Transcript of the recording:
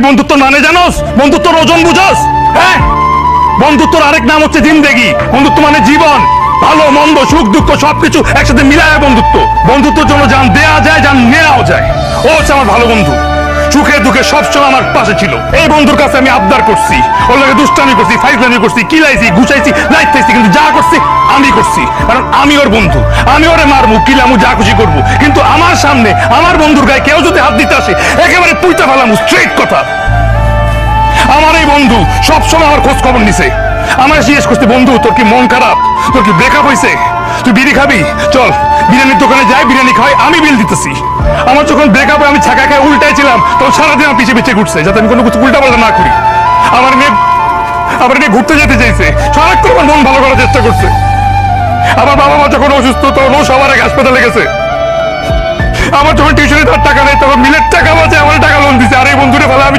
তুই বন্ধুত্ব মানে জানোস? বন্ধুত্বর ওজন বুঝোস? হ্যাঁ? বন্ধুত্বর আরেক নাম হচ্ছে জিন্দেগি। বন্ধুত্ব মানে জীবন। ভালো, মন্দ, সুখ, দুঃখ, সবকিছু একসাথে মিলায় বন্ধুত্ব। বন্ধুত্বের জন্য যান দেয়া যায়, যান নেওয়াও যায়। ও হচ্ছে আমার ভালো বন্ধু। সুখে দুঃখে সবসময় আমার পাশে ছিল। এই বন্ধুর কাছে আমি আবদার করছি। ওর লাগে দুষ্টামি করছি, ফাইজলামি করছি, কিলাইছি, গুছাইছি, লাইট খাইছি কিন্তু যা করছি আমি করছি। কারণ আমি ওর বন্ধু। আমি ওরে মারবো, কিলামু, যা খুশি করব। কিন্তু আমার সামনে আমার বন্ধুর গায়ে কেউ যদি হাত দিতে আসে একেবারে পুইটা ফেলামু স্ট্রেট কথা। আমার এই বন্ধু সবসময় আমার খোঁজ খবর নিছে। আমার জিজ্ঞেস করছে, বন্ধু, তোর কি মন খারাপ? তোর কি ব্রেকআপ হয়েছে তুই বিড়ি খাবি? চল, বিরিয়ানির দোকানে যাই, বিরিয়ানি খাই, আমি বিল দিতেছি। আমার যখন ব্রেকআপ আমি ছাকা খায় উল্টাই ছিলাম তখন সারাদিন আমার পিছিয়ে পিছিয়ে ঘুরছে, যাতে আমি কোনো কিছু উল্টা পাল্টা না করি। আমার মেয়ে আমার মেয়ে ঘুরতে যেতে চাইছে। সারাক্ষণ আমার মন ভালো করার চেষ্টা করছে। আমার বাবা মা যখন অসুস্থ, তখন ও সবার আগে হাসপাতালে গেছে। আমার যখন টিউশনে তার টাকা নেই, তখন মিলের টাকা বাঁচে, আমার